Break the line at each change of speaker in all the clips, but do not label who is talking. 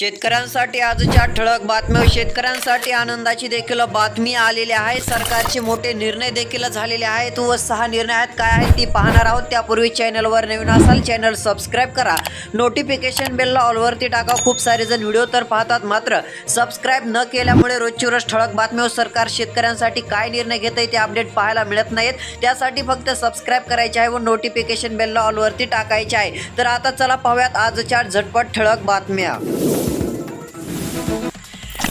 शेतकऱ्यांसाठी आजच्या ठळक बातम्या शेतकऱ्यांसाठी आनंदाची देखील बातमी आलेली आहे. सरकारचे मोठे निर्णय देखील झालेले आहेत व सहा निर्णय आहेत. काय आहेत ती पाहणार आहोत. त्यापूर्वी चॅनलवर नवीन असाल चॅनल सबस्क्राईब करा. नोटिफिकेशन बेलला ऑलवरती टाका. खूप सारे जण व्हिडिओ तर पाहतात मात्र सबस्क्राईब न केल्यामुळे रोजची रोज ठळक बातम्या सरकार शेतकऱ्यांसाठी काय निर्णय घेत आहे ते अपडेट पाहायला मिळत नाहीत. त्यासाठी फक्त सबस्क्राईब करायचे आहे व नोटिफिकेशन बेलला ऑलवरती टाकायचे आहे. तर आता चला पाहूयात आजच्या झटपट ठळक बातम्या.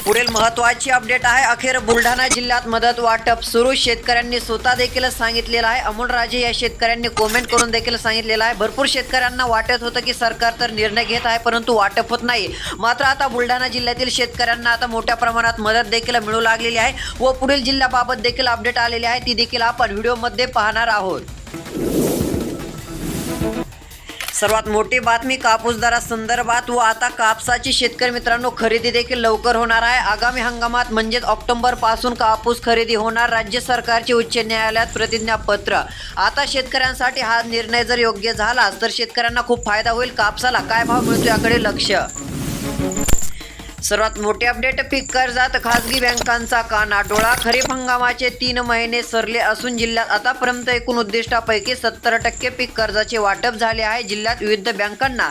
पुढील महत्वाची अपडेट आहे. अखेर बुलढाणा जिल्ह्यात मदत वाटप सुरू. शेतकऱ्यांनी स्वतः देखील सांगितलेलं आहे. अमोल राजे या शेतकऱ्यांनी कमेंट करून देखील सांगितलेलं आहे. भरपूर शेतकऱ्यांना वाटत होतं की सरकार तर निर्णय घेत आहे परंतु वाटप होत नाही. मात्र आता बुलढाणा जिल्ह्यातील शेतकऱ्यांना आता मोठ्या प्रमाणात मदत देखील मिळू लागलेली आहे व पुढील जिल्ह्याबाबत देखील अपडेट आलेली आहे. ती देखील आपण व्हिडिओमध्ये पाहणार आहोत. सर्वात मोठी बातमी कापूस दरासंदर्भात व आता कापसाची शेतकरी मित्रांनो खरेदी देखील लवकर होणार आहे. आगामी हंगामात म्हणजेच ऑक्टोबरपासून कापूस खरेदी होणार राज्य सरकारचे उच्च न्यायालयात प्रतिज्ञापत्र. आता शेतकऱ्यांसाठी हा निर्णय जर योग्य झाला तर शेतकऱ्यांना खूप फायदा होईल. कापसाला काय भाव मिळतो याकडे लक्ष. सर्वात मोठे अपडेट पीक कर्जात खासगी बँकांचा काना डोळा. खरीप हंगामाचे तीन महिने सरले असून जिल्ह्यात आतापर्यंत एकूण उद्दिष्टापैकी सत्तर टक्के पीक कर्जाचे वाटप झाले आहे. जिल्ह्यात विविध बँकांना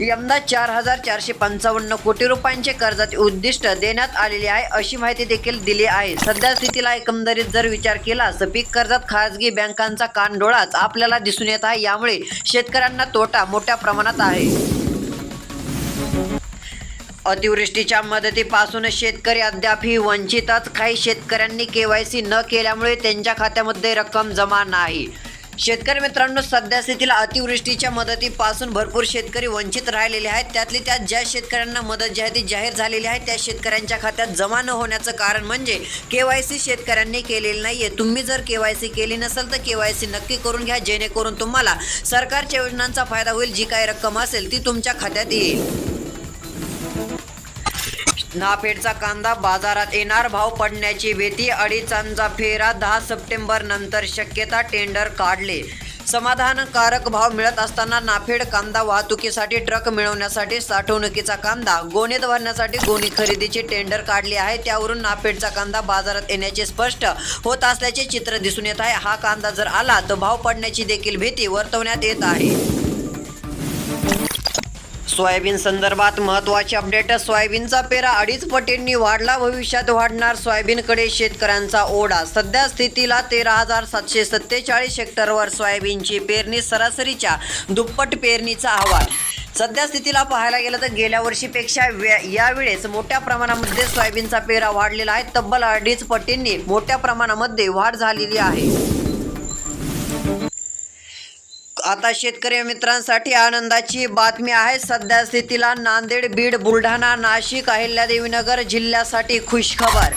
यंदा चार हजार चारशे पंचावन्न कोटी रुपयांचे कर्जाचे उद्दिष्ट देण्यात आलेले आहे अशी माहिती देखील दिली आहे. सध्या स्थितीला एकंदरीत जर विचार केला तर पीक कर्जात खासगी बँकांचा कानडोळाच आपल्याला दिसून येत आहे. यामुळे शेतकऱ्यांना तोटा मोठ्या प्रमाणात आहे. अतिवृष्टीच्या मदतीपासून शेतकरी अद्यापही वंचितच. काही शेतकऱ्यांनी केवायसी न केल्यामुळे त्यांच्या खात्यामध्ये रक्कम जमा नाही. शेतकरी मित्रांनो सध्या स्थितीला अतिवृष्टीच्या मदतीपासून भरपूर शेतकरी वंचित राहिलेले आहेत. त्यातली त्यात ज्या शेतकऱ्यांना मदत जी आहे ती जाहीर झालेली आहे त्या शेतकऱ्यांच्या खात्यात जमा न होण्याचं कारण म्हणजे के वाय सी शेतकऱ्यांनी केलेली नाही आहे तुम्ही जर के वाय सी केली नसेल तर के वाय सी नक्की करून घ्या जेणेकरून तुम्हाला सरकारच्या योजनांचा फायदा होईल. जी काही रक्कम असेल ती तुमच्या खात्यात येईल. नाफेडचा कांदा बाजारात येणार भाव पडण्याची भीती अडीचांचा फेरा दहा सप्टेंबर नंतर शक्यता टेंडर काढले. समाधानकारक भाव मिळत असताना नाफेड कांदा वाहतुकीसाठी ट्रक मिळवण्यासाठी साठवणुकीचा कांदा गोणीत भरण्यासाठी गोणी खरेदीचे टेंडर काढले आहे. त्यावरून नाफेडचा कांदा बाजारात येण्याचे स्पष्ट होत असल्याचे चित्र दिसून येत आहे. हा कांदा जर आला तर भाव पडण्याची देखील भीती वर्तवण्यात येत आहे. सोयाबीन संदर्भात महत्त्वाचे अपडेट सोयाबीनचा पेरा अडीच पटींनी वाढला. भविष्यात वाढणार सोयाबीनकडे शेतकऱ्यांचा ओढा. सध्या स्थितीला तेरा हजार सातशे सत्तेचाळीस हेक्टरवर सोयाबीनची पेरणी सरासरीच्या दुप्पट पेरणीचा अहवाल. सध्या स्थितीला पाहायला गेलं तर गेल्या वर्षीपेक्षा यावेळेस मोठ्या प्रमाणामध्ये सोयाबीनचा पेरा वाढलेला आहे. तब्बल अडीच पटींनी मोठ्या प्रमाणामध्ये वाढ झालेली आहे. आता शेतकरी मित्रांसाठी आनंदाची बातमी आहे. सध्या स्थितीला नांदेड बीड बुलढाणा नाशिक अहिल्यादेवीनगर जिल्ह्यासाठी खुशखबर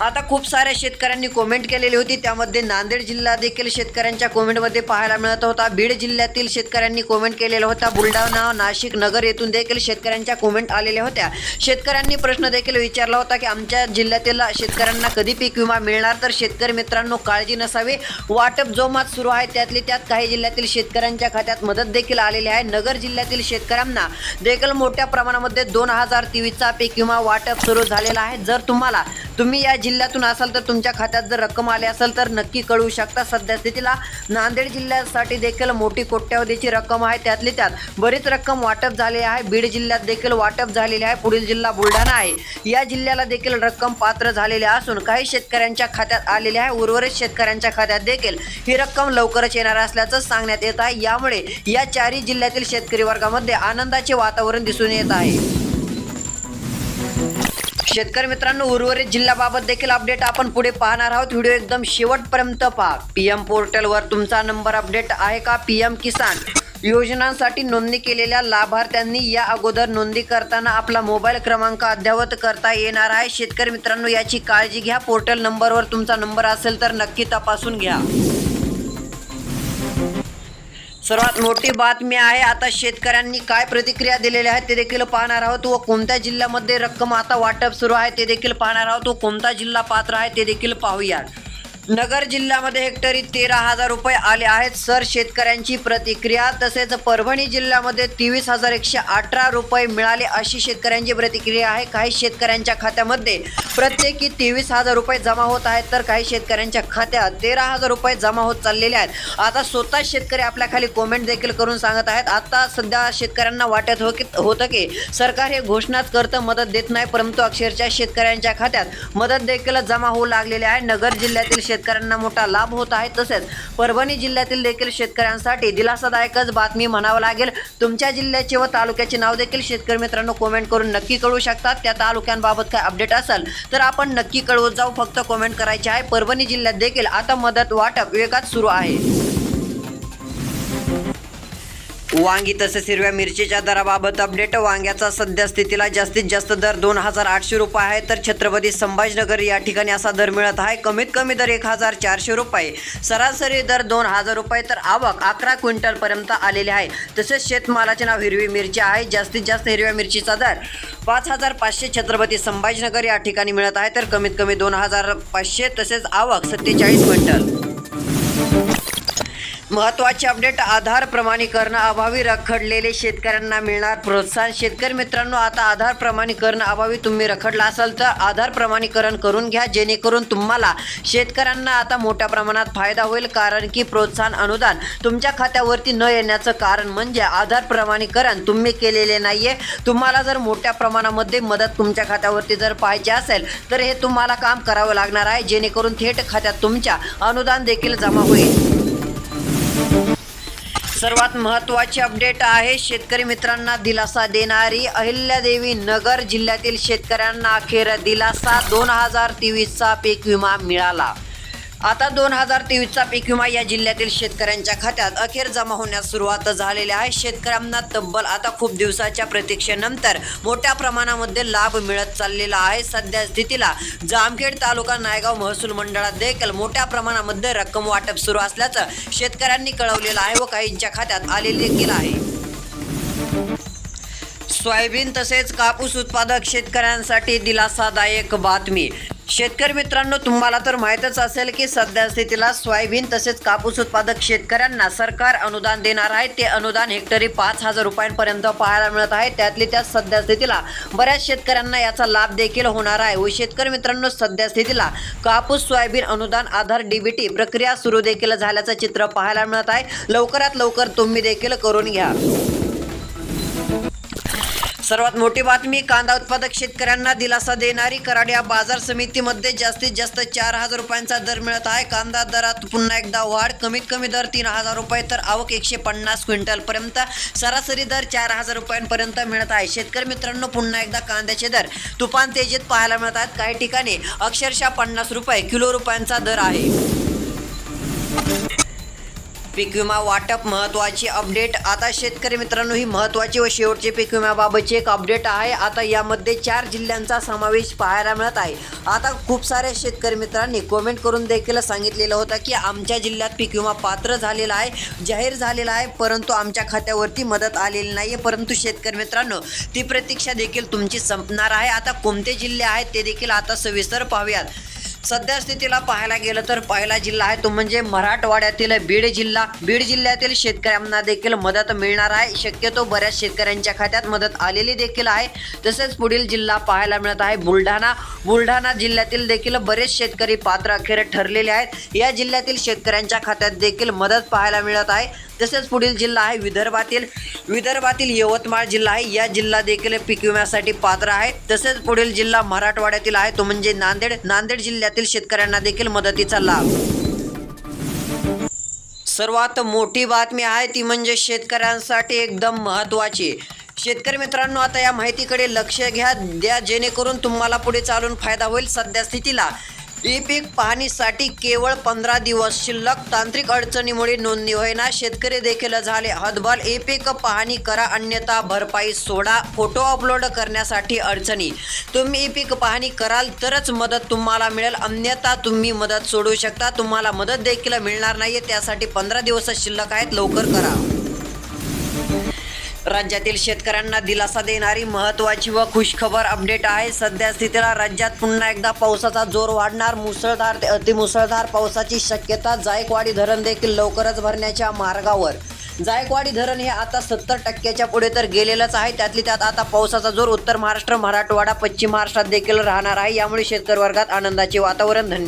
आता खूप साऱ्या शेतकऱ्यांनी कोमेंट केलेली होती. त्यामध्ये नांदेड जिल्हा देखील शेतकऱ्यांच्या कोमेंटमध्ये पाहायला मिळत होता. बीड जिल्ह्यातील शेतकऱ्यांनी कोमेंट केलेला होता. बुलढाणा नाशिक नगर येथून देखील शेतकऱ्यांच्या कोमेंट आलेल्या होत्या. शेतकऱ्यांनी प्रश्न देखील विचारला होता की आमच्या जिल्ह्यातील शेतकऱ्यांना कधी पीक विमा मिळणार? तर शेतकरी मित्रांनो काळजी नसावी. वाटप जोमात सुरू आहे. त्यातली त्यात काही जिल्ह्यातील शेतकऱ्यांच्या खात्यात मदत देखील आलेली आहे. नगर जिल्ह्यातील शेतकऱ्यांना देखील मोठ्या प्रमाणामध्ये दोन हजार तेवीसचा पीक विमा वाटप सुरू झालेला आहे. जर तुम्हाला तुम्ही या जिल्ह्यातून असाल तर तुमच्या खात्यात जर रक्कम आली असेल तर नक्की कळवू शकता. सध्या स्थितीला नांदेड जिल्ह्यासाठी देखील मोठी कोट्यावधीची रक्कम आहे. त्यातली त्यात बरीच रक्कम वाटप झाली आहे. बीड जिल्ह्यात देखील वाटप झालेली आहे. पुढील जिल्हा बुलढाणा आहे. या जिल्ह्याला देखील रक्कम पात्र झालेली असून काही शेतकऱ्यांच्या खात्यात आलेली आहे. उर्वरित शेतकऱ्यांच्या खात्यात देखील ही रक्कम लवकरच येणार असल्याचं सांगण्यात येत आहे. यामुळे या चारही जिल्ह्यातील शेतकरी वर्गामध्ये आनंदाचे वातावरण दिसून येत आहे. शेतकरी मित्रांनो उर्वरित जिल्ह्याबाबत देखील अपडेट आपण पुढे पाहणार आहोत. व्हिडिओ एकदम शेवटपर्यंत पहा. पी एम पोर्टलवर तुमचा नंबर अपडेट आहे का? पी एम किसान योजनांसाठी नोंदणी केलेल्या लाभार्थ्यांनी या अगोदर नोंदणी करताना आपला मोबाईल क्रमांक अद्ययावत करता येणार आहे. शेतकरी मित्रांनो याची काळजी घ्या. पोर्टल नंबरवर तुमचा नंबर असेल तर नक्की तपासून घ्या. सर्वात मोठी बातमी आहे आता शेतकऱ्यांनी काय प्रतिक्रिया दिलेल्या आहेत ते देखील पाहणार आहोत व कोणत्या जिल्ह्यामध्ये रक्कम आता वाटप सुरू आहे ते देखील पाहणार आहोत व कोणता जिल्हा पात्र आहे ते देखील पाहूया नगर जिल्ह्यामध्ये हेक्टरी तेरा हजार रुपये आले आहेत. सर शेतकऱ्यांची प्रतिक्रिया तसेच परभणी जिल्ह्यामध्ये तेवीस हजार एकशे अठरा रुपये मिळाले अशी शेतकऱ्यांची प्रतिक्रिया आहे. काही शेतकऱ्यांच्या खात्यामध्ये प्रत्येकी तेवीस हजार रुपये जमा होत आहेत तर काही शेतकऱ्यांच्या खात्यात तेरा हजार रुपये जमा होत चाललेले आहेत. आता स्वतः शेतकरी आपल्या खाली कॉमेंट देखील करून सांगत आहेत. आता सध्या शेतकऱ्यांना वाटत हो की होतं की सरकार हे घोषणाच करतं मदत देत नाही परंतु अक्षरशः शेतकऱ्यांच्या खात्यात मदत देखील जमा होऊ लागलेली आहे. नगर जिल्ह्यातील शेतकऱ्यांना मोठा लाभ होत आहे तसेच परभणी जिल्ह्यातील देखील शेतकऱ्यांसाठी दिलासादायकच बातमी म्हणावं लागेल. तुमच्या जिल्ह्याचे व तालुक्याचे नाव देखील शेतकरी मित्रांनो कॉमेंट करून नक्की कळू शकतात. त्या तालुक्यांबाबत काय अपडेट असेल तर आपण नक्की कळवत जाऊ. फक्त कॉमेंट करायचे आहे. परभणी जिल्ह्यात देखील आता मदत वाटप वेगात सुरू आहे. वांगी तसेच हिरव्या मिरचीच्या दराबाबत अपडेट वांग्याचा सध्या स्थितीला जास्तीत जास्त दर दोन हजार आठशे रुपये आहे. तर छत्रपती संभाजीनगर या ठिकाणी असा दर मिळत आहे. कमीत कमी दर एक हजार चारशे रुपये. सरासरी दर दोन हजार रुपये. तर आवक अकरा क्विंटलपर्यंत आलेली आहे. तसेच शेतमालाचे नाव हिरवी मिरची आहे. जास्तीत जास्त हिरव्या मिरचीचा दर पाच हजार पाचशे छत्रपती संभाजीनगर या ठिकाणी मिळत आहे. तर कमीत कमी दोन हजार पाचशे तसेच आवक सत्तेचाळीस क्विंटल. महत्त्वाचे अपडेट आधार प्रमाणीकरण अभावी रखडलेले शेतकऱ्यांना मिळणार प्रोत्साहन. शेतकरी मित्रांनो आता आधार प्रमाणीकरण अभावी तुम्ही रखडला असाल तर आधार प्रमाणीकरण करून घ्या जेणेकरून तुम्हाला शेतकऱ्यांना आता मोठ्या प्रमाणात फायदा होईल कारण की प्रोत्साहन अनुदान तुमच्या खात्यावरती न येण्याचं कारण म्हणजे आधार प्रमाणीकरण तुम्ही केलेले नाही आहे तुम्हाला जर मोठ्या प्रमाणामध्ये मदत तुमच्या खात्यावरती जर पाहिजे असेल तर हे तुम्हाला काम करावं लागणार आहे जेणेकरून थेट खात्यात तुमच्या अनुदान देखील जमा होईल. सर्वात महत्त्वाची अपडेट आहे शेतकरी मित्रांना दिलासा देणारी अहिल्यादेवी नगर जिल्ह्यातील शेतकऱ्यांना अखेर दिलासा. दोन हजार तेवीसचा पीक विमा मिळाला. आता दोन हजार तेवीसचा पीक विमा या जिल्ह्यातील शेतकऱ्यांच्या खात्यात अखेर जमा होण्यास सुरुवात झालेली आहे. शेतकऱ्यांना तब्बल आता खूप दिवसाच्या प्रतीक्षेनंतर मोठ्या प्रमाणामध्ये लाभ मिळत चाललेला आहे. सध्या स्थितीला जामखेड तालुका नायगाव महसूल मंडळात देखील मोठ्या प्रमाणामध्ये रक्कम वाटप सुरू असल्याचं शेतकऱ्यांनी कळवलेलं आहे व काहींच्या खात्यात आलेले देखील आहे. सोयाबीन तसेच कापूस उत्पादक शेतकऱ्यांसाठी दिलासादायक बातमी. शेतकरी मित्रांनो तुम्हाला तर माहीतच असेल की सध्या स्थितीला सोयाबीन तसेच कापूस उत्पादक शेतकऱ्यांना सरकार अनुदान देणार आहे. ते अनुदान हेक्टरी पाच हजार रुपयांपर्यंत पाहायला मिळत आहे. त्यातली त्या सध्या स्थितीला बऱ्याच शेतकऱ्यांना याचा लाभ देखील होणार आहे. व शेतकरी मित्रांनो सध्या स्थितीला कापूस सोयाबीन अनुदान आधार डीबीटी प्रक्रिया सुरू देखील झाल्याचं चित्र पाहायला मिळत आहे. लवकरात लवकर तुम्ही देखील करून घ्या. सर्वात मोठी बातमी कांदा उत्पादक शेतकऱ्यांना दिलासा देणारी कराड या बाजार समितीमध्ये जास्तीत जास्त चार हजार रुपयांचा दर मिळत आहे. कांदा दरात पुन्हा एकदा वाढ कमीत कमी दर तीन हजार रुपये तर आवक एकशे पन्नास क्विंटलपर्यंत सरासरी दर चार हजार रुपयांपर्यंत मिळत आहे. शेतकरी मित्रांनो पुन्हा एकदा कांद्याचे दर तुफान तेजीत पाहायला मिळत आहेत. काही ठिकाणी अक्षरशः पन्नास रुपये किलो रुपयांचा दर आहे. पीक विमा वाटप महत्त्वाची अपडेट. आता शेतकरी मित्रांनो ही महत्त्वाची व शेवटची पीक विम्याबाबतची एक अपडेट आहे. आता यामध्ये चार जिल्ह्यांचा समावेश पाहायला मिळत आहे. आता खूप साऱ्या शेतकरी मित्रांनी कॉमेंट करून देखील सांगितलेलं होतं की आमच्या जिल्ह्यात पीक विमा पात्र झालेला आहे जाहीर झालेला आहे परंतु आमच्या खात्यावरती मदत आलेली नाही आहे परंतु शेतकरी मित्रांनो ती प्रतीक्षा देखील तुमची संपणार आहे. आता कोणते जिल्हे आहेत ते देखील आता सविस्तर पाहूयात. सध्या स्थितीला पाहायला गेलं तर पहिला जिल्हा आहे तो म्हणजे मराठवाड्यातील बीड जिल्हा. बीड जिल्ह्यातील शेतकऱ्यांना देखील मदत मिळणार आहे. शक्यतो बऱ्याच शेतकऱ्यांच्या खात्यात मदत आलेली देखील आहे. तसेच पुढील जिल्हा पाहायला मिळत आहे बुलढाणा. बुलढाणा जिल्ह्यातील देखील बरेच शेतकरी पात्र अखेर ठरलेले आहेत. या जिल्ह्यातील शेतकऱ्यांच्या खात्यात देखील मदत पाहायला मिळत आहे. तसेच पुढील जिल्हा आहे विदर्भातील. विदर्भातील यवतमाळ जिल्हा आहे. या जिल्हा देखील पीक विम्यासाठी पात्र आहे. तसेच पुढील जिल्हा मराठवाड्यातील आहे. तो म्हणजे नांदेड. नांदेड जिल्ह्यातील शेतकऱ्यांना देखील मदतीचा लाभ. सर्वात मोठी बातमी आहे. ती म्हणजे शेतकऱ्यांसाठी एकदम महत्त्वाची. शेतकरी मित्रांनो आता या माहितीकडे लक्ष घ्या. द्या जेणेकरून तुम्हाला पुढे चालून फायदा होईल सध्या स्थितीला. ई पीक पाहणीसाठी केवळ पंधरा दिवस शिल्लक तांत्रिक अडचणीमुळे नोंदणी होईना. शेतकरी देखील झाले हदबल ई पीक पाहणी करा अन्यथा भरपाई सोडा. फोटो अपलोड करण्यासाठी अडचणी. तुम्ही ई पीक पाहणी कराल तरच मदत तुम्हाला मिळेल. अन्यथा तुम्ही मदत सोडू शकता. तुम्हाला मदत देखील मिळणार नाही त्यासाठी पंधरा दिवस शिल्लक आहेत. लवकर करा. राज्यातील शेतकऱ्यांना दिलासा देणारी महत्त्वाची व खुशखबर अपडेट आहे. सध्या स्थितीला राज्यात पुन्हा एकदा पावसाचा जोर वाढणार. मुसळधार ते अतिमुसळधार पावसाची शक्यता. जायकवाडी धरण देखील लवकरच भरण्याच्या मार्गावर. जायकवाडी धरण हे आता सत्तर टक्क्याच्या पुढे तर गेलेलंच आहे. त्यातली त्यात आता पावसाचा जोर उत्तर महाराष्ट्र मराठवाडा पश्चिम महाराष्ट्रात देखील राहणार आहे. यामुळे शेतकरी वर्गात आनंदाचे वातावरण धन्य